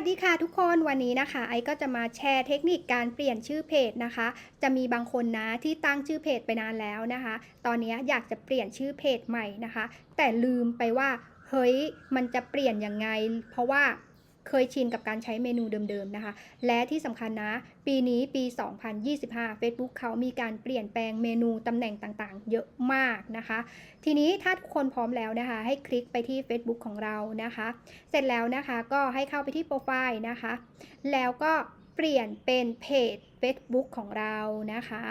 วัสดีค่ะทุกคนวันนี้นะคะ ไอก็จะมาแชร์เทคนิคการเปลี่ยนชื่อเพจนะคะ จะมีบางคนนะที่ตั้งชื่อเพจไปนานแล้วนะคะ ตอนนี้อยากจะเปลี่ยนชื่อเพจใหม่นะคะ แต่ลืมไปว่าเฮ้ยมันจะเปลี่ยนยังไง เพราะว่า เคยชินกับการใช้เมนูเดิมๆนะคะ และที่สำคัญนะ ปีนี้ปี 2025 Facebook เขามีการเปลี่ยนแปลงเมนูตำแหน่งต่างๆ เยอะมากนะคะ ทีนี้ถ้าทุกคนพร้อมแล้วนะคะ ให้คลิกไปที่ Facebook ของเรานะคะ เสร็จแล้วนะคะก็ให้เข้าไปที่โปรไฟล์นะคะ แล้วก็เปลี่ยนเป็นเพจ Facebook ของเรานะคะ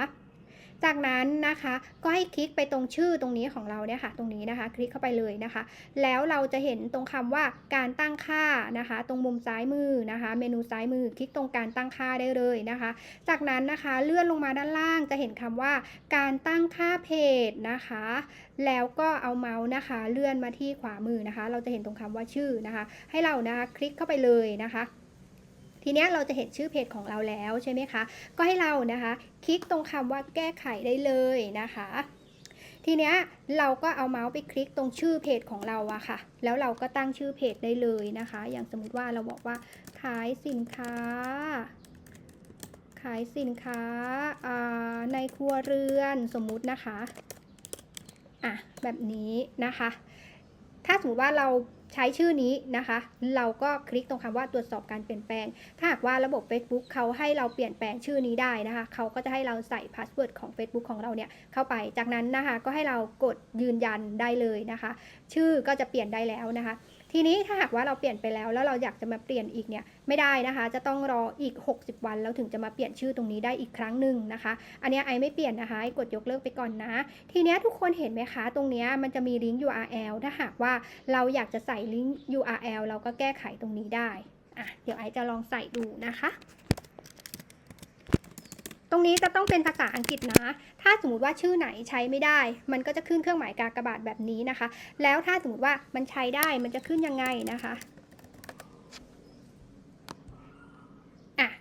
จากนั้นนะคะก็ให้คลิกไปตรงชื่อตรงนี้ของเราเนี่ยค่ะ ตรงนี้นะคะ คลิกเข้าไปเลยนะคะ แล้วเราจะเห็นตรงคำว่าการตั้งค่านะคะ ตรงมุมซ้ายมือนะคะ เมนูซ้ายมือคลิกตรงการตั้งค่าได้เลยนะคะ จากนั้นนะคะเลื่อนลงมาด้านล่างจะเห็นคำว่า การตั้งค่าเพจนะคะ แล้วก็เอาเมาส์นะคะ เลื่อนมาที่ขวามือนะคะ เราจะเห็นตรงคำว่าชื่อนะคะ ให้เรานะคะคลิกเข้าไปเลยนะคะ ทีนี้เราจะเห็นชื่อเพจของเราแล้วใช่ไหมคะ ก็ให้เรานะคะ คลิกตรงคำว่าแก้ไขได้เลยนะคะ ทีนี้เราก็เอาเมาส์ไปคลิกตรงชื่อเพจของเราอะค่ะ แล้วเราก็ตั้งชื่อเพจได้เลยนะคะ อย่างสมมติว่าเราบอกว่าขายสินค้า ขายสินค้าาในครัวเรือนสมมุตินะคะอะแบบนี้นะคะ ถ้าสมมติว่าเรา ใช้ชื่อนี้นะคะ เราก็คลิกตรงคำว่าตรวจสอบการเปลี่ยนแปลง ถ้าหากว่าระบบ Facebook เขาให้เราเปลี่ยนแปลงชื่อนี้ได้นะคะ เขาก็จะให้เราใส่พาสเวิร์ดของ Facebook ของเราเนี่ยเข้าไป จากนั้นนะคะก็ให้เรากดยืนยันได้เลยนะคะ ชื่อก็จะเปลี่ยนได้แล้วนะคะ ทีนี้ถ้าหากว่าเราเปลี่ยนไปแล้ว แล้วเราอยากจะมาเปลี่ยนอีกเนี่ยไม่ได้นะคะ จะต้องรออีก 60 วันแล้วถึงจะมาเปลี่ยนชื่อตรงนี้ได้อีกครั้งหนึ่งนะคะ อันนี้ไอไม่เปลี่ยนนะคะไอกดยกเลิกไปก่อนนะ ทีนี้ทุกคนเห็นไหมคะ ตรงนี้มันจะมีลิงก์ URL ถ้าหากว่าเราอยากจะใส่ลิงก์ URL เราก็แก้ไขตรงนี้ได้อะเดี๋ยวไอจะลองใส่ดูนะคะ ตรงนี้จะต้องเป็นภาษาอังกฤษนะ ถ้าสมมติว่าชื่อไหนใช้ไม่ได้ มันก็จะขึ้นเครื่องหมายกากบาทแบบนี้นะคะ แล้วถ้าสมมติว่ามันใช้ได้มันจะขึ้นยังไงนะคะอะ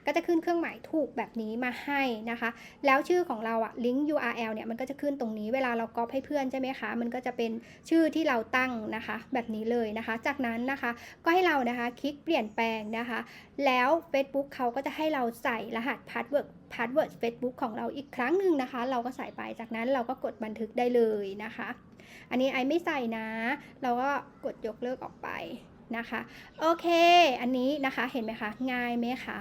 ก็จะขึ้นเครื่องหมายถูกแบบนี้มาให้นะคะ แล้วชื่อของเราอะลิงก์ URL เนี่ยมันก็จะขึ้นตรงนี้เวลาเราก๊อปให้เพื่อนใช่ไหมคะ มันก็จะเป็นชื่อที่เราตั้งนะคะ แบบนี้เลยนะคะ จากนั้นนะคะก็ให้เรานะคะคลิกเปลี่ยนแปลงนะคะ แล้ว Facebook เขาก็จะให้เราใส่รหัสพาสเวิร์ดพาสเวิร์ด Facebook ของเราอีกครั้งหนึ่งนะคะ เราก็ใส่ไปจากนั้นเราก็กดบันทึกได้เลยนะคะ อันนี้ไอไม่ใส่นะ เราก็กดยกเลิกออกไปนะคะ โอเค อันนี้นะคะเห็นไหมคะ ง่ายไหมคะ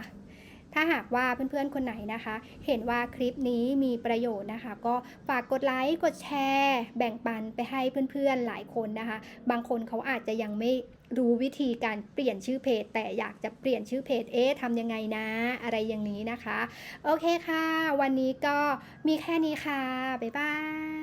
ถ้าหากว่าเพื่อนๆคนไหนนะคะ เห็นว่าคลิปนี้มีประโยชน์นะคะ ก็ฝากกดไลค์กดแชร์ แบ่งปันไปให้เพื่อนๆหลายคนนะคะ บางคนเขาอาจจะยังไม่รู้วิธีการเปลี่ยนชื่อเพจ แต่อยากจะเปลี่ยนชื่อเพจเอ๊ะทำยังไงนะ อะไรอย่างนี้นะคะ โอเคค่ะ วันนี้ก็มีแค่นี้ค่ะ บ๊ายบาย